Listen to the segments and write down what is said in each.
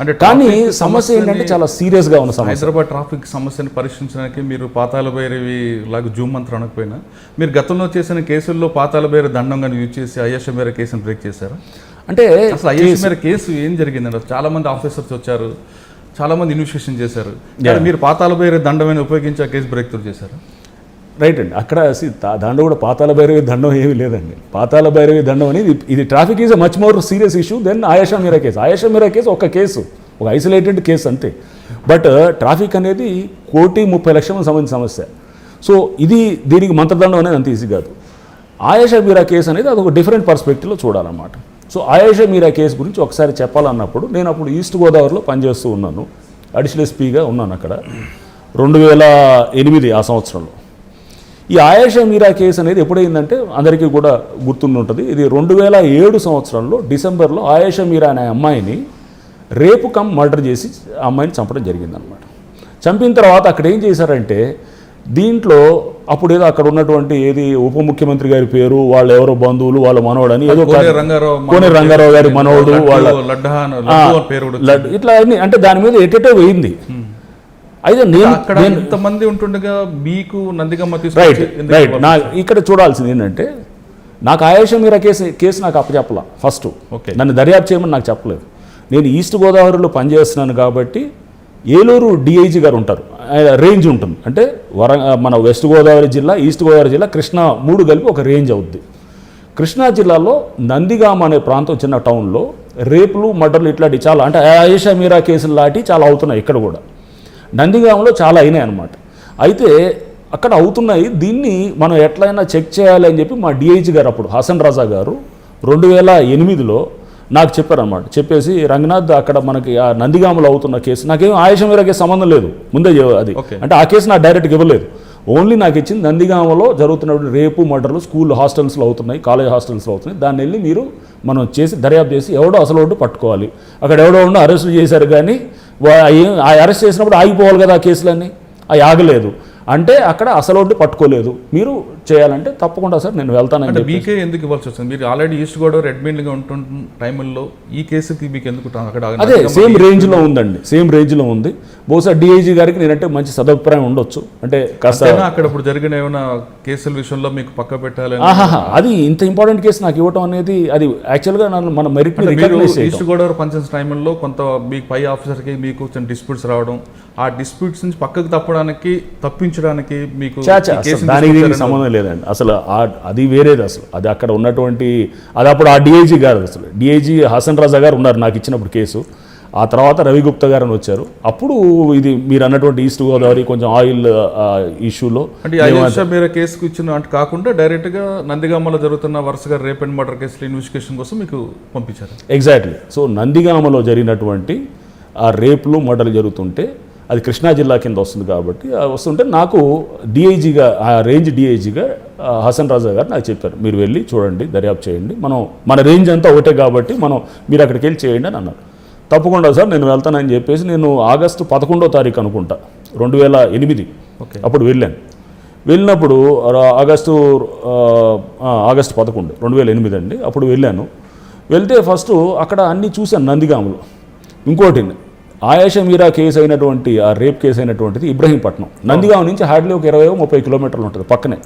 అంటే కానీ సమస్య ఏంటంటే చాలా సీరియస్గా ఉన్న సమస్య. హైదరాబాద్ ట్రాఫిక్ సమస్యను పరిష్కరించడానికి మీరు పాతాల భైరవి లాగా జూమ్ మంత్రం అనకపోయినా మీరు గతంలో చేసిన కేసుల్లో పాతాల భైరవి దండంగా యూజ్ చేసి అయ్యష మేర కేసును బ్రేక్ చేశారు? అంటే అసలు అయ్యష మేర కేసు ఏం జరిగిందండి? చాలా మంది ఆఫీసర్స్ వచ్చారు చాలా మంది ఇన్వెస్టిగేషన్ చేశారు మీరు పాతాల భైరవి దండమైన ఉపయోగించి ఆ కేసు బ్రేక్ త్రూ చేశారు? రైట్ అండి. అక్కడ దాంట్లో కూడా పాతాల భైరవి దండం ఏమీ లేదండి. పాతాల భైరవి దండం అనేది ఇది traffic is much more serious issue than Ayesha Meera case Ayesha Meera case ఒక కేసు ఒక ఐసోలేటెడ్ కేసు అంతే. బట్ ట్రాఫిక్ uh, అనేది కోటి ముప్పై లక్షలకు సంబంధించిన సమస్య. సో ఇది దీనికి మంత్రదండం అనేది అంత ఈజీ కాదు. ఆయాషా మీరా కేసు అనేది అది ఒక డిఫరెంట్ పర్స్పెక్టివ్లో చూడాలన్నమాట. సో ఆయాషా మీరా కేసు గురించి ఒకసారి చెప్పాలన్నప్పుడు నేను అప్పుడు ఈస్ట్ గోదావరిలో పనిచేస్తూ ఉన్నాను. అడిషనల్ ఎస్పీగా ఉన్నాను అక్కడ. రెండు వేల ఎనిమిది ఆ సంవత్సరంలో. ఈ ఆయేషా మీరా కేసు అనేది ఎప్పుడైందంటే అందరికీ కూడా గుర్తుండి ఉంటుంది ఇది రెండు వేల ఏడు సంవత్సరంలో డిసెంబర్లో ఆయేషా మీరా అనే అమ్మాయిని రేపు కమ్ మర్డర్ చేసి ఆ అమ్మాయిని చంపడం జరిగిందనమాట చంపిన తర్వాత అక్కడ ఏం చేశారంటే దీంట్లో అప్పుడు ఏదో అక్కడ ఉన్నటువంటి ఏది ఉప ముఖ్యమంత్రి గారి పేరు వాళ్ళ ఎవరో బంధువులు వాళ్ళ మనవడని ఏదో కోనే రంగారావు గారి మనవడు వాళ్ళ ఇట్లా అన్ని అంటే దాని మీద ఎటెటో వేయింది అయితే నేను అక్కడ ఇంతమంది ఉంటుండగా మీకు నందిగమ్మ రైట్ రైట్ నా ఇక్కడ చూడాల్సింది ఏంటంటే నాకు ఆయేషం మీరా కేసు కేసు నాకు అప్పచెప్పల ఫస్ట్ ఓకే. నన్ను దర్యాప్తు చేయమని నాకు చెప్పలేదు. నేను ఈస్ట్ గోదావరిలో పనిచేస్తున్నాను కాబట్టి ఏలూరు డిఐజీ గారు ఉంటారు. రేంజ్ ఉంటుంది. అంటే వర మన వెస్ట్ గోదావరి జిల్లా ఈస్ట్ గోదావరి జిల్లా కృష్ణా మూడు కలిపి ఒక రేంజ్ అవుద్ది. కృష్ణా జిల్లాలో నందిగామ అనే ప్రాంతం చిన్న టౌన్లో రేపులు మర్డర్లు ఇట్లాంటి చాలా అంటే ఆయేషా మీరా కేసులు లాంటి చాలా అవుతున్నాయి ఇక్కడ కూడా. నందిగామలో చాలా అయినాయి అనమాట అయితే అక్కడ అవుతున్నాయి దీన్ని మనం ఎట్లయినా చెక్ చేయాలి అని చెప్పి మా డిఐజీ గారు అప్పుడు హసన్ రాజా గారు రెండు వేల ఎనిమిదిలో నాకు చెప్పారనమాట చెప్పేసి రంగనాథ్ అక్కడ మనకి ఆ నందిగామలో అవుతున్న కేసు నాకేం ఆయుషం మీరకే సంబంధం లేదు ముందే అది. అంటే ఆ కేసు నాకు డైరెక్ట్గా ఇవ్వలేదు. ఓన్లీ నాకు ఇచ్చింది నందిగామలో జరుగుతున్నటువంటి రేపు మర్డర్లు స్కూల్ హాస్టల్స్లో అవుతున్నాయి కాలేజ్ హాస్టల్స్లో అవుతున్నాయి. దాన్ని వెళ్ళి మీరు మనం చేసి దర్యాప్తు చేసి ఎవడో అసలు ఒకటి పట్టుకోవాలి. అక్కడ ఎవడో ఉండి అరెస్ట్ చేశారు కానీ అరెస్ట్ చేసినప్పుడు ఆగిపోవాలి కదా ఆ కేసులన్నీ? అవి ఆగలేదు. అంటే అక్కడ అసలు ఒకటి పట్టుకోలేదు. మీరు చేయాలంటే తప్పకుండా సార్ నేను చెప్పి మీకే ఎందుకు ఇవ్వాల్సి వస్తుంది? మీరు ఆల్రెడీ ఈస్ట్ గోదావరి అడ్మిన్గా ఉంటున్న టైంలో ఈ కేసుకి మీకు ఎందుకు అక్కడ అదే సేమ్ రేంజ్లో ఉందండి. సేమ్ రేంజ్లో ఉంది. బహుశా డిఐజీ గారికి నేనంటే మంచి సదభిప్రాయం ఉండొచ్చు. అంటే కాస్త అక్కడ ఇప్పుడు జరిగిన ఏమైనా కేసుల విషయంలో మీకు పక్క పెట్టాలని ఆహాహా అది ఇంత ఇంపార్టెంట్ కేసు నాకు ఇవ్వటం అనేది అది యాక్చువల్గా నన్ను మన మెరిట్ ఈస్ట్ గోదావరి పంచాయతీ టైంలో కొంత మీకు పై ఆఫీసర్కి మీకు కొంచెం డిస్ప్యూట్స్ రావడం ఆ డిస్ప్యూట్స్ నుంచి పక్కకు తప్పడానికి తప్పించడానికి మీకు దానికి సంబంధం లేదండి. అసలు అది వేరేది అసలు. అది అక్కడ ఉన్నటువంటి అది అప్పుడు ఆ డిఐజీ గారు అసలు. డిఐజీ హసన్ రాజా గారు ఉన్నారు నాకు ఇచ్చినప్పుడు కేసు. ఆ తర్వాత రవిగుప్తా గారు అని వచ్చారు. అప్పుడు ఇది మీరు అన్నటువంటి ఈస్ట్ గోదావరి కొంచెం ఆయిల్ ఇష్యూలో అంటే మీరు కేసుకు ఇచ్చిన అంటే కాకుండా డైరెక్ట్గా నందిగామలో జరుగుతున్న వరుసగా రేప్ అండ్ మర్డర్ కేసులు ఇన్వెస్టిగేషన్ కోసం మీకు పంపించారు. ఎగ్జాక్ట్లీ సో నందిగామలో జరిగినటువంటి ఆ రేపులు మర్డర్లు జరుగుతుంటే అది కృష్ణా జిల్లా కింద వస్తుంది కాబట్టి వస్తుంటే నాకు డిఐజీగా ఆ రేంజ్ డిఐజీగా హసన్ రాజా గారు నాకు చెప్పారు మీరు వెళ్ళి చూడండి దర్యాప్తు చేయండి. మనం మన రేంజ్ అంతా ఒకటే కాబట్టి మనం మీరు అక్కడికి వెళ్ళి చేయండి అని అన్నారు. తప్పకుండా సార్ నేను వెళ్తానని చెప్పేసి నేను ఆగస్టు పదకొండో తారీఖు అనుకుంటా రెండు వేల ఎనిమిది. ఓకే. అప్పుడు వెళ్ళాను. వెళ్ళినప్పుడు ఆగస్టు ఆగస్టు పదకొండు రెండు వేల ఎనిమిది అండి అప్పుడు వెళ్ళాను. వెళ్తే ఫస్ట్ అక్కడ అన్నీ చూశాను నందిగాములో. ఇంకోటి ఆయేష మీరా కేసు అయినటువంటి ఆ రేప్ కేసు అయినటువంటిది ఇబ్రహీంపట్నం. నందిగాం నుంచి హార్డ్లీ ఒక ఇరవై ముప్పై కిలోమీటర్లు ఉంటుంది పక్కనే.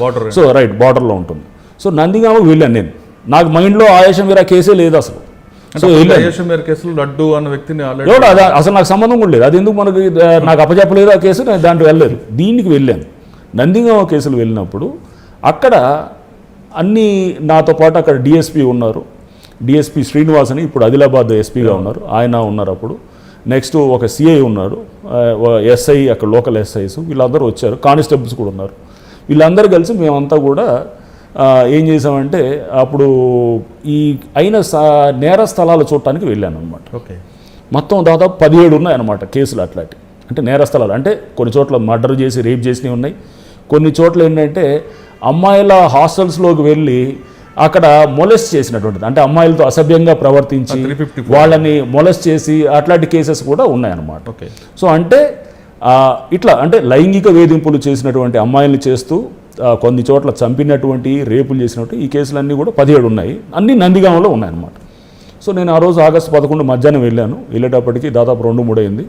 బార్డర్ సో రైట్ బార్డర్లో ఉంటుంది. సో నందిగామకు వెళ్ళాను నేను. నాకు మైండ్లో ఆయేష మీరా కేసే లేదు అసలు. సో లడ్డు అన్న వ్యక్తిని అసలు నాకు సంబంధం కూడా లేదు. అది ఎందుకు మనకి నాకు అప్పచెప్పలేదు ఆ కేసు? నేను దాంట్లో వెళ్ళలేదు. దీనికి వెళ్ళాను. నందిగామ కేసులు వెళ్ళినప్పుడు అక్కడ అన్ని నాతో పాటు అక్కడ డిఎస్పి ఉన్నారు. డిఎస్పి శ్రీనివాస్ అని ఇప్పుడు ఆదిలాబాద్ ఎస్పీగా ఉన్నారు. ఆయన ఉన్నారు అప్పుడు. నెక్స్ట్ ఒక సిఐ ఉన్నారు ఎస్ఐ అక్కడ లోకల్ ఎస్ఐస్ వీళ్ళందరూ వచ్చారు. కానిస్టేబుల్స్ కూడా ఉన్నారు. వీళ్ళందరూ కలిసి మేమంతా కూడా ఏం చేసామంటే అప్పుడు ఈ అయిన నేర స్థలాలు చూడటానికి వెళ్ళాను అనమాట ఓకే. మొత్తం దాదాపు పదిహేడు ఉన్నాయన్నమాట కేసులు అట్లాంటి. అంటే నేరస్థలాలు అంటే కొన్ని చోట్ల మర్డర్ చేసి రేప్ చేసినవి ఉన్నాయి. కొన్ని చోట్ల ఏంటంటే అమ్మాయిల హాస్టల్స్లోకి వెళ్ళి అక్కడ మొలెస్ట్ చేసినటువంటిది. అంటే అమ్మాయిలతో అసభ్యంగా ప్రవర్తించి 354. వాళ్ళని మొలెస్ట్ చేసి అట్లాంటి కేసెస్ కూడా ఉన్నాయన్నమాట. ఓకే. సో అంటే ఇట్లా అంటే లైంగిక వేధింపులు చేసినటువంటి అమ్మాయిల్ని చేస్తూ కొన్ని చోట్ల చంపినటువంటి రేపులు చేసినటువంటి ఈ కేసులన్నీ కూడా పదిహేడు ఉన్నాయి. అన్నీ నందిగామలో ఉన్నాయన్నమాట. సో నేను ఆ రోజు ఆగస్టు పదకొండు మధ్యాహ్నం వెళ్ళాను. వెళ్ళేటప్పటికి దాదాపు రెండు మూడు అయింది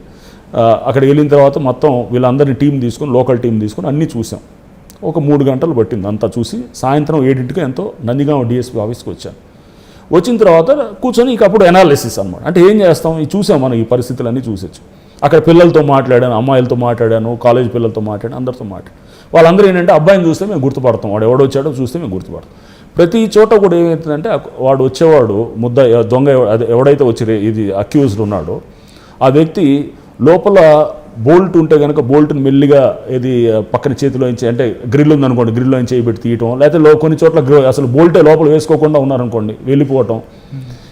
అక్కడికి వెళ్ళిన తర్వాత మొత్తం వీళ్ళందరినీ టీం తీసుకొని లోకల్ టీం తీసుకొని అన్నీ చూసాం. ఒక మూడు గంటలు పట్టింది అంతా చూసి. సాయంత్రం ఏడింటికి ఎంతో నందిగామ డిఎస్పీ ఆఫీస్కి వచ్చాను. వచ్చిన తర్వాత కూర్చొని ఇక అప్పుడు ఎనాలిసిస్ అనమాట అంటే ఏం చేస్తాం? ఇది చూసాం మనం ఈ పరిస్థితులన్నీ చూసొచ్చు. అక్కడ పిల్లలతో మాట్లాడాను అమ్మాయిలతో మాట్లాడాను కాలేజ్ పిల్లలతో మాట్లాడాను అందరితో మాట్లాడాను. వాళ్ళందరూ ఏంటంటే అబ్బాయిని చూస్తే మేము గుర్తుపడతాం. వాడు ఎవడో వచ్చాడో చూస్తే మేము గుర్తుపడతాం. ప్రతి చోట కూడా ఏమవుతుందంటే వాడు వచ్చేవాడు ముద్ద దొంగ అదే ఎవడైతే వచ్చి ఇది అక్యూజ్డ్ ఉన్నాడో ఆ వ్యక్తి లోపల బోల్ట్ ఉంటే కనుక బోల్ట్ని మెల్లిగా ఇది పక్కన చేతిలో నుంచి అంటే గ్రిల్ ఉందనుకోండి గ్రిల్లో నుంచి చేయబెట్టి తీయటం. లేకపోతే కొన్ని చోట్ల గ్రి- అసలు బోల్టే లోపల వేసుకోకుండా ఉన్నారనుకోండి వెళ్ళిపోవటం.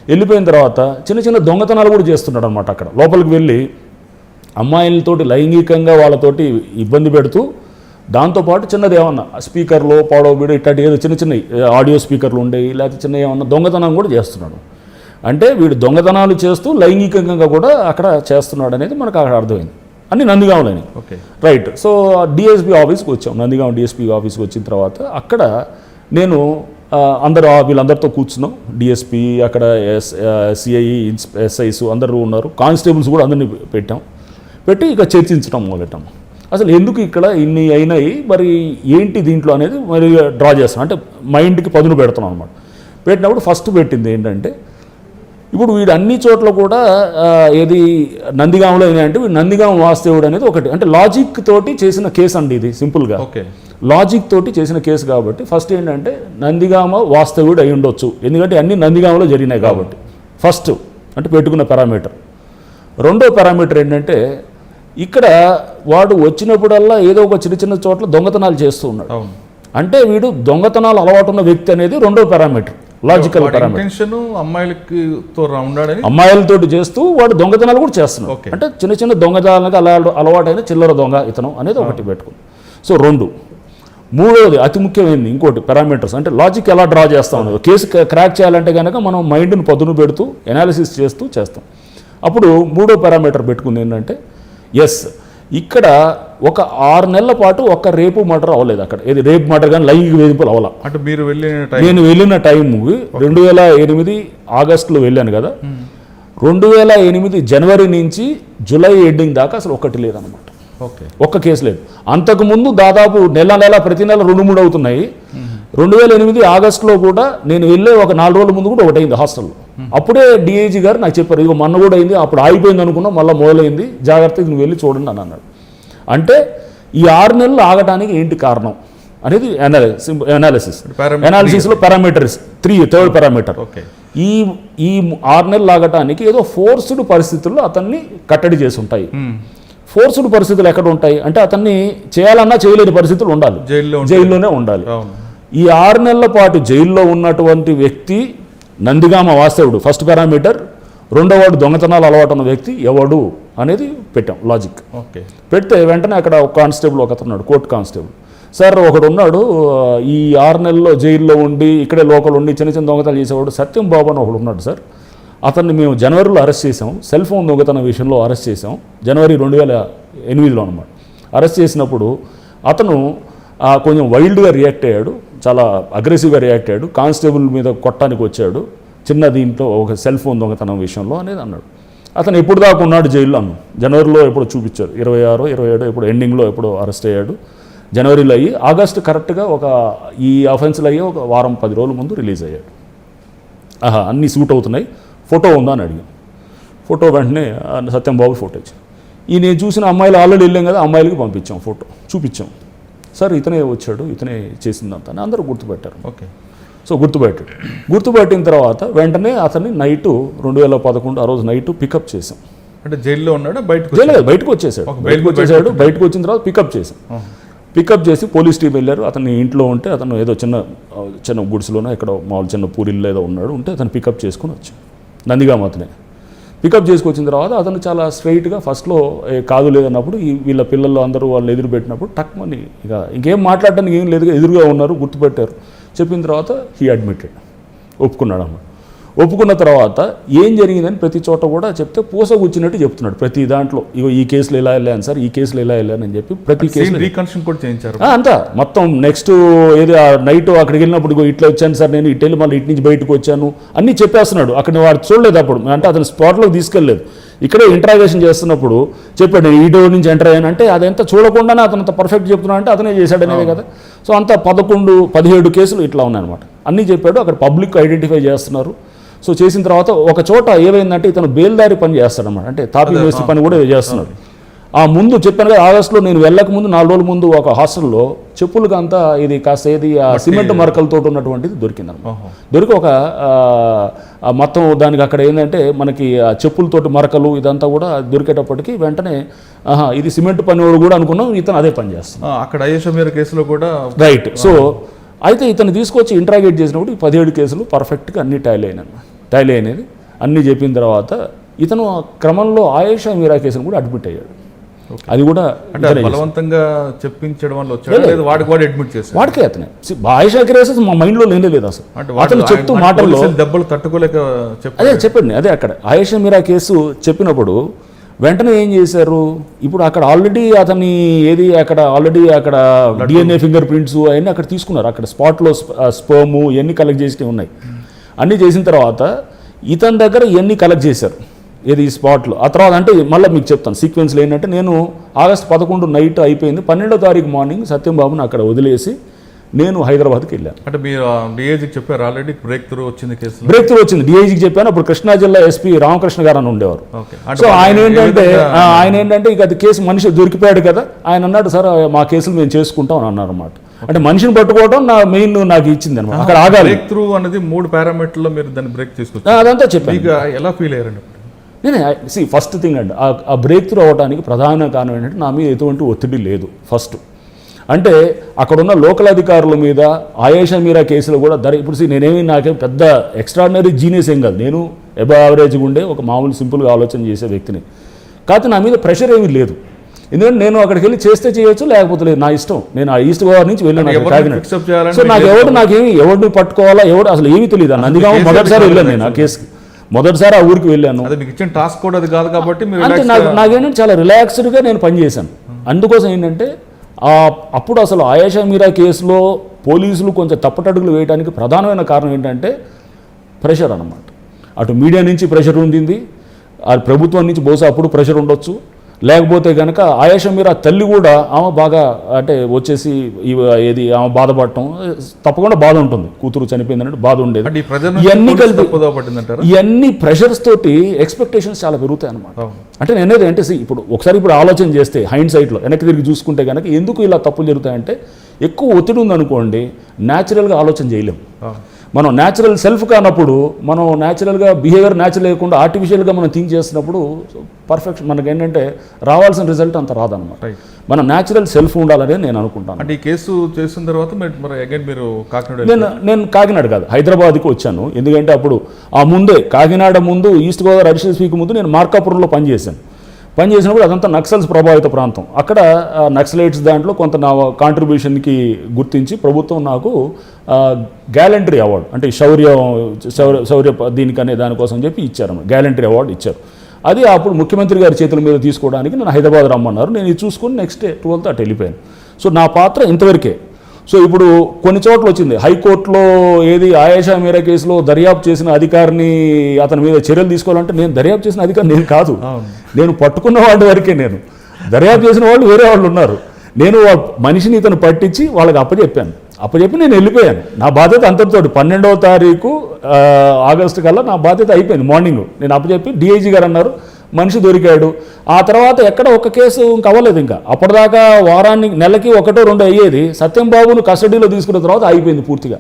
వెళ్ళిపోయిన తర్వాత చిన్న చిన్న దొంగతనాలు కూడా చేస్తున్నాడు అనమాట అక్కడ. లోపలికి వెళ్ళి అమ్మాయిలతోటి లైంగికంగా వాళ్ళతోటి ఇబ్బంది పెడుతూ దాంతోపాటు చిన్నది ఏమన్నా స్పీకర్లో పాడవబీడు ఇట్లాంటి ఏదో చిన్న చిన్న ఆడియో స్పీకర్లు ఉండేవి లేకపోతే చిన్న ఏమన్నా దొంగతనం కూడా చేస్తున్నాడు. అంటే వీడు దొంగతనాలు చేస్తూ లైంగికంగా కూడా అక్కడ చేస్తున్నాడు అనేది మనకు అక్కడ అర్థమైంది. అన్ని నందిగామలని ఓకే. రైట్ సో డిఎస్పీ ఆఫీస్కి వచ్చాం. నందిగాం డిఎస్పీ ఆఫీస్కి వచ్చిన తర్వాత అక్కడ నేను అందరూ వీళ్ళందరితో కూర్చున్నాం. డిఎస్పీ అక్కడ ఎస్ సిఐ ఎస్ఐస్ అందరూ ఉన్నారు. కానిస్టేబుల్స్ కూడా అందరినీ పెట్టాం. పెట్టి ఇక చర్చించడం మొదలెట్టాం. అసలు ఎందుకు ఇక్కడ ఇన్ని అయినాయి? మరి ఏంటి దీంట్లో అనేది మరి డ్రా చేస్తాం. అంటే మైండ్కి పదును పెడుతున్నాం అనమాట పెట్టినప్పుడు ఫస్ట్ పెట్టింది ఏంటంటే ఇప్పుడు వీడు అన్ని చోట్ల కూడా ఏది నందిగాంలో అంటే వీడు నందిగాం వాస్తవుడు అనేది ఒకటి. అంటే లాజిక్ తోటి చేసిన కేసు అండి ఇది సింపుల్గా ఓకే. లాజిక్ తోటి చేసిన కేసు కాబట్టి ఫస్ట్ ఏంటంటే నందిగామ వాస్తవుడు అయి ఉండొచ్చు. ఎందుకంటే అన్ని నందిగామలో జరిగినాయి కాబట్టి. ఫస్ట్ అంటే పెట్టుకున్న పారామీటర్ రెండో పారామీటర్ ఏంటంటే ఇక్కడ వాడు వచ్చినప్పుడల్లా ఏదో ఒక చిన్న చిన్న చోట్ల దొంగతనాలు చేస్తూ ఉన్నాడు. అంటే వీడు దొంగతనాలు అలవాటు ఉన్న వ్యక్తి అనేది రెండో పారామీటర్ లాజికల్ ఇంటెన్షన్ అమ్మాయిలకి తో ఉన్నాడని అమ్మాయిలతోటి చేస్తూ వాడు దొంగతనాలు కూడా చేస్తున్నాడు. అంటే చిన్న చిన్న దొంగతనాలకు అలా అలవాటైన చిల్లర దొంగ ఇతను అనేది ఒకటి పెట్టుకుంది సో రెండు. మూడవది అతి ముఖ్యమైనది ఇంకోటి పారామీటర్స్ అంటే లాజిక్ ఎలా డ్రా చేస్తాం? అనేది కేసు క్రాక్ చేయాలంటే కనుక మనం మైండ్ని పదును పెడుతూ ఎనాలిసిస్ చేస్తూ చేస్తాం. అప్పుడు మూడో పారామీటర్ పెట్టుకుంది ఏంటంటే ఎస్ ఇక్కడ ఒక ఆరు నెలల పాటు ఒక్క రేపు మర్డర్ అవ్వలేదు అక్కడ. ఇది రేపు మర్డర్ కానీ లైంగిక వేధింపులు అవ్వాల? అంటే మీరు వెళ్ళిన నేను వెళ్ళిన టైం రెండు వేల ఎనిమిది ఆగస్టులో వెళ్ళాను కదా. రెండు వేల ఎనిమిది జనవరి నుంచి జూలై ఎండింగ్ దాకా అసలు ఒక్కటి లేదనమాట ఓకే. ఒక్క కేసు లేదు. అంతకుముందు దాదాపు నెల నెల ప్రతి నెల రెండు మూడు అవుతున్నాయి. రెండు వేల ఎనిమిది ఆగస్టులో కూడా నేను వెళ్ళే ఒక నాలుగు రోజుల ముందు కూడా ఒకటి అయింది హాస్టల్లో. అప్పుడే డిఐజీ గారు నాకు చెప్పారు ఇదిగో మొన్న కూడా అయింది అప్పుడు ఆగిపోయింది అనుకున్నా మళ్ళీ మొదలైంది జాగ్రత్త ఇది నువ్వు వెళ్ళి చూడండి అని అన్నాడు. అంటే ఈ ఆరు నెలలు ఆగటానికి ఏంటి కారణం అనేది analysis అనాలిసిస్లో parameters three third parameter okay ఈ ఈ ఆరు నెలలు ఆగటానికి ఏదో ఫోర్స్డ్ పరిస్థితుల్లో అతన్ని కట్టడి చేసి ఉంటాయి. ఫోర్స్డ్ పరిస్థితులు ఎక్కడ ఉంటాయి? అంటే అతన్ని చేయాలన్నా చేయలేని పరిస్థితులు ఉండాలి. జైల్లోనే ఉండాలి. ఈ ఆరు నెలల పాటు జైల్లో ఉన్నటువంటి వ్యక్తి నందిగామ వాస్తవుడు ఫస్ట్ పారామీటర్ రెండోవాడు దొంగతనాలు అలవాటు ఉన్న వ్యక్తి ఎవడు? అనేది పెట్టాం లాజిక్ ఓకే. పెడితే వెంటనే అక్కడ ఒక కానిస్టేబుల్ ఒక ఉన్నాడు కోర్టు కానిస్టేబుల్. సార్ ఒకడు ఉన్నాడు ఈ ఆరు నెలల్లో జైల్లో ఉండి ఇక్కడే లోకల్ ఉండి చిన్న చిన్న దొంగతనాలు చేసేవాడు సత్యం బాబు అని ఒకడు ఉన్నాడు సార్. అతన్ని మేము జనవరిలో అరెస్ట్ చేసాం సెల్ ఫోన్ దొంగతనం విషయంలో అరెస్ట్ చేసాం జనవరి రెండు వేల ఎనిమిదిలో అనమాట అరెస్ట్ చేసినప్పుడు అతను కొంచెం వైల్డ్గా రియాక్ట్ అయ్యాడు చాలా అగ్రెసివ్గా రియాక్ట్ అయ్యాడు కానిస్టేబుల్ మీద కొట్టడానికి వచ్చాడు చిన్న దీంట్లో ఒక సెల్ ఫోన్ దొంగతనం విషయంలో అనేది అన్నాడు. అతను ఎప్పుడు దాకా ఉన్నాడు జైల్లో జనవరిలో ఎప్పుడు చూపించారు. ఇరవై ఆరు ఇరవై ఏడు ఎప్పుడు ఎండింగ్లో ఎప్పుడు అరెస్ట్ అయ్యాడు. జనవరిలో అయ్యి ఆగస్టు కరెక్ట్గా ఒక ఈ అఫెన్స్లో అయ్యి ఒక వారం పది రోజుల ముందు రిలీజ్ అయ్యాడు. ఆహా అన్నీ సూట్ అవుతున్నాయి. ఫోటో ఉందా అని అడిగాం ఫోటో వెంటనే సత్యం బాబు ఫోటో ఇచ్చాను ఈ నేను చూసిన అమ్మాయిలు ఆల్రెడీ వెళ్ళాం కదా అమ్మాయిలకి పంపించాం ఫోటో చూపించాం. సార్ ఇతనే వచ్చాడు ఇతనే చేసిందంతా అని అందరూ గుర్తుపెట్టారు. ఓకే. సో గుర్తుపెట్టాడు గుర్తుపెట్టిన తర్వాత వెంటనే అతన్ని నైటు రెండు వేల పదకొండు ఆ రోజు నైటు పికప్ చేసాం అంటే జైల్లో ఉన్నాడా? బయటకు జైలు బయటకు వచ్చేసాడు బయటకు వచ్చేసాడు బయటకు వచ్చిన తర్వాత పికప్ చేసాం పికప్ చేసి పోలీస్ టీం వెళ్ళారు. అతని ఇంట్లో ఉంటే అతను ఏదో చిన్న చిన్న గుడిసెలోనో ఇక్కడ మామూలు చిన్న పూరిల్లో ఏదో ఉన్నాడు. ఉంటే అతను పికప్ చేసుకుని వచ్చాం నందిగామ అతనే. పికప్ చేసుకొచ్చిన తర్వాత అతను చాలా స్ట్రైట్గా ఫస్ట్లో కాదు లేదన్నప్పుడు ఈ వీళ్ళ పిల్లలు అందరూ వాళ్ళు ఎదురు పెట్టినప్పుడు టక్మని ఇక ఇంకేం మాట్లాడడానికి ఏం లేదు. ఎదురుగా ఉన్నారు గుర్తుపెట్టారు. చెప్పిన తర్వాత హీ అడ్మిటెడ్ ఒప్పుకున్నాడు అమ్మ. ఒప్పుకున్న తర్వాత ఏం జరిగిందని ప్రతి చోట కూడా చెప్తే పూస కూర్చున్నట్టు చెప్తున్నాడు. ప్రతి దాంట్లో ఇగో ఈ కేసులో ఇలా వెళ్ళాను సార్ ఈ కేసులో ఇలా వెళ్ళాను అని చెప్పి ప్రతి కేసు రీకన్స్ట్రక్షన్ కూడా చేయించారు. అంతా. మొత్తం నెక్స్ట్ ఏది నైట్ అక్కడికి వెళ్ళినప్పుడు ఇగో ఇట్లా వచ్చాను సార్ నేను ఇటు వెళ్ళి మళ్ళీ ఇటు నుంచి బయటకు వచ్చాను అన్నీ చెప్పేస్తున్నాడు. అక్కడ వాడు చూడలేదు అప్పుడు. అంటే అతను స్పాట్లోకి తీసుకెళ్ళలేదు. ఇక్కడే ఇంట్రాగేషన్ చేస్తున్నప్పుడు చెప్పాడు నేను ఈ డోర్ నుంచి ఎంటర్ అయ్యాను. అంటే అదంతా చూడకుండానే అతను అంత పర్ఫెక్ట్ చెప్తున్నా అంటే అతనే చేశాడు అనేది కదా. సో అంత పదకొండు పదిహేడు కేసులు ఇట్లా ఉన్నాయన్నమాట అన్నీ చెప్పాడు అక్కడ పబ్లిక్ ఐడెంటిఫై చేస్తున్నారు. సో చేసిన తర్వాత ఒక చోట ఏమైందంటే ఇతను బేల్దారి పని చేస్తాడన్నమాట. అంటే తాపీ పని కూడా చేస్తున్నాడు. ఆ ముందు చెప్పాను కదా ఆగస్టులో నేను వెళ్ళక ముందు నాలుగు రోజుల ముందు ఒక హాస్టల్లో చెప్పులకు అంతా ఇది కాస్త ఏది ఆ సిమెంట్ మరకలతో ఉన్నటువంటిది దొరికిందన్నమాట ఓహో. దొరికి ఒక మొత్తం దానికి అక్కడ ఏంటంటే మనకి ఆ చెప్పులతోటి మరకలు ఇదంతా కూడా దొరికేటప్పటికి వెంటనే ఆహా ఇది సిమెంట్ పనివాడు కూడా అనుకున్నాం ఇతను అదే పని చేస్తాం అక్కడ మీర కేసులో కూడా రైట్ సో అయితే ఇతను తీసుకొచ్చి ఇంట్రాగేట్ చేసినప్పుడు ఈ పదిహేడు కేసులు పర్ఫెక్ట్గా అన్ని టాలీ అయినాయి టాలీ అయినది. అన్నీ చెప్పిన తర్వాత ఇతను ఆ క్రమంలో ఆయేషా మీరా కేసును కూడా అడ్మిట్ అయ్యాడు. అది కూడా అంటే బలవంతంగా చెప్పించడం వల్ల వచ్చాడు? లేదా వాడికి వాడు అడ్మిట్ చేశాడు. వాడికే అతనే. ఆయేషా కేసెస్ మా మైండ్లో లేనే లేదు అసలు. అతను చెప్తూ మాటల్లో దెబ్బలు తట్టుకోలేక చెప్పాడు. అదే చెప్పండి. అదే అక్కడ. ఆయేషా మీరా కేసు చెప్పినప్పుడు వెంటనే ఏం చేశారు? ఇప్పుడు అక్కడ ఆల్రెడీ అతని ఏది అక్కడ ఆల్రెడీ అక్కడ డిఎన్ఏ ఫింగర్ ప్రింట్స్ అవన్నీ అక్కడ తీసుకున్నారు. అక్కడ స్పాట్లో స్పర్ము ఇవన్నీ కలెక్ట్ చేసినవి ఉన్నాయి. అన్నీ చేసిన తర్వాత ఇతని దగ్గర ఇవన్నీ కలెక్ట్ చేశారు. ఏది ఈ స్పాట్లో. ఆ తర్వాత అంటే మళ్ళీ మీకు చెప్తాను. సీక్వెన్స్లో ఏంటంటే నేను ఆగస్ట్ పదకొండు నైట్ అయిపోయింది. పన్నెండో తారీఖు మార్నింగ్ సత్యంబాబుని అక్కడ వదిలేసి నేను హైదరాబాద్కి వెళ్ళాను. అంటే మీరు డిఏజీకి చెప్పారు ఆల్రెడీ బ్రేక్ త్రూ వచ్చింది కేసులో. బ్రేక్ త్రూ వచ్చింది. డిఐజీకి చెప్పాను. అప్పుడు కృష్ణా జిల్లా ఎస్పీ రామకృష్ణ గారు అని ఉండేవారు. సో ఆయన ఏంటంటే ఆయన ఏంటంటే ఇక అది కేసు మనిషి దొరికిపోయాడు కదా. ఆయన అన్నాడు సార్ మా కేసులు మేము చేసుకుంటాం అని అన్నారు అనమాట అంటే మనిషిని పట్టుకోవడం నా మెయిన్ నాకు ఇచ్చింది అనమాట అక్కడ ఆగాలి. బ్రేక్ త్రూ అనేది మూడు పారామీటర్లో మీరు దాన్ని బ్రేక్ తీసుకొచ్చారు. ఆ, అదంతా చెప్పాను. మీకు ఎలా ఫీల్ అయ్యారండి? నేను సి ఫస్ట్ థింగ్ అండి ఆ- బ్రేక్ త్రూ అవ్వడానికి ప్రధాన కారణం ఏంటంటే నా మీద ఎటువంటి ఒత్తిడి లేదు ఫస్ట్ అంటే అక్కడున్న లోకల్ అధికారుల మీద ఆయేషా మీరా కేసులో కూడా దర ఇప్పుడు see, నేనేమి నాకేం పెద్ద ఎక్స్ట్రాడినరీ జీనియస్ ఏం కాదు. నేను ఎబో యావరేజ్గా ఉండే ఒక మామూలు సింపుల్గా ఆలోచన చేసే వ్యక్తిని. కాకపోతే నా మీద ప్రెషర్ ఏమీ లేదు. ఎందుకంటే నేను అక్కడికి వెళ్ళి చేస్తే చేయొచ్చు లేకపోతే లేదు. నా ఇష్టం. నేను ఆ ఈస్ట్ గోవా నుంచి వెళ్ళాను కాకినాడ సో నాకు ఎవరు నాకేమి ఎవరిని పట్టుకోవాలా ఎవరు అసలు ఏమీ తెలియదు. నందిగామ కేసు మొదటిసారి వెళ్ళాను నేను ఆ కేసుకి. మొదటిసారి ఆ ఊరికి వెళ్ళాను. అదే మీకు ఇచ్చిన టాస్క్ కూడా అది కాదు కాబట్టి అంటే నాకు నాకేంటంటే చాలా రిలాక్స్డ్గా నేను పనిచేశాను. అందుకోసం ఏంటంటే ఆ అప్పుడు అసలు ఆయేషా మీరా కేసులో పోలీసులు కొంచెం తప్పటడుగులు వేయడానికి ప్రధానమైన కారణం ఏంటంటే ప్రెషర్ అన్నమాట. అటు మీడియా నుంచి ప్రెషర్ ఉండింది. ఆ ప్రభుత్వం నుంచి బహుశా అప్పుడు ప్రెషర్ ఉండొచ్చు. లేకపోతే కనుక ఆయేషా మీరా తల్లి కూడా ఆమె బాగా అంటే వచ్చేసి ఏది ఆమె బాధపడటం తప్పకుండా బాధ ఉంటుంది. కూతురు చనిపోయిందంటే బాధ ఉండేది. ఇవన్నీ కలిపి ఇవన్నీ ప్రెషర్స్ తోటి ఎక్స్పెక్టేషన్స్ చాలా పెరుగుతాయి అన్నమాట. అవును. అంటే నేను అనేది అంటే ఇప్పుడు ఒకసారి ఇప్పుడు ఆలోచన చేస్తే హైండ్ సైట్లో వెనక్కి తిరిగి చూసుకుంటే కనుక ఎందుకు ఇలా తప్పులు జరుగుతాయంటే ఎక్కువ ఒత్తిడి ఉందనుకోండి న్యాచురల్గా ఆలోచన చేయలేం. అవును. మనం న్యాచురల్ సెల్ఫ్ కానప్పుడు మనం న్యాచురల్గా బిహేవియర్ న్యాచురల్ లేకుండా ఆర్టిఫిషియల్గా మనం థింక్ చేసినప్పుడు పర్ఫెక్ట్ మనకి ఏంటంటే రావాల్సిన రిజల్ట్ అంత రాదనమాట మనం న్యాచురల్ సెల్ఫ్ ఉండాలని నేను అనుకుంటాను. అంటే ఈ కేసు చేసిన తర్వాత మీరు మరి అగైన్ మీరు కాకినాడ నేను నేను కాకినాడ కాదు హైదరాబాద్కి వచ్చాను. ఎందుకంటే అప్పుడు ఆ ముందే కాకినాడ ముందు ఈస్ట్ గోదావరి అడిషనల్ స్పీక్ ముందు నేను మార్కాపురంలో పనిచేశాను. పనిచేసినప్పుడు అదంతా నక్సల్స్ ప్రభావిత ప్రాంతం. అక్కడ నక్సలైట్స్ దాంట్లో కొంత నా కాంట్రిబ్యూషన్కి గుర్తించి ప్రభుత్వం నాకు గ్యాలంటరీ అవార్డు అంటే శౌర్య శౌర్య శౌర్య దీనికనే దానికోసం చెప్పి ఇచ్చారు. గ్యాలంటరీ అవార్డు ఇచ్చారు. అది అప్పుడు ముఖ్యమంత్రి గారి చేతుల మీద తీసుకోవడానికి నన్ను హైదరాబాద్ రమ్మన్నారు. నేను ఇది చూసుకుని నెక్స్ట్ డే ట్వెల్త్ అటు వెళ్ళిపోయాను. సో నా పాత్ర ఇంతవరకే. సో ఇప్పుడు కొన్ని చోట్ల వచ్చింది. హైకోర్టులో ఏది ఆయేషా మీరా కేసులో దర్యాప్తు చేసిన అధికారిని అతని మీద చర్యలు తీసుకోవాలంటే నేను దర్యాప్తు చేసిన అధికారి నేను కాదు. నేను పట్టుకున్న వాడి వరకే నేను. దర్యాప్తు చేసిన వాళ్ళు వేరే వాళ్ళు ఉన్నారు. నేను మనిషిని ఇతను పట్టించి వాళ్ళకి అప్పచెప్పాను అప్పచెప్పి నేను వెళ్ళిపోయాను. నా బాధ్యత అంతటితోటి పన్నెండవ తారీఖు ఆగస్టు కల్లా నా బాధ్యత అయిపోయింది. మార్నింగ్ నేను అప్పచెప్పి డిఐజీ గారు అన్నారు మనిషి దొరికాడు. ఆ తర్వాత ఎక్కడ ఒక కేసు ఇంక అవ్వలేదు ఇంకా. అప్పటిదాకా వారానికి నెలకి ఒకటో రెండో అయ్యేది సత్యం బాబును కస్టడీలో తీసుకున్న తర్వాత అయిపోయింది పూర్తిగా.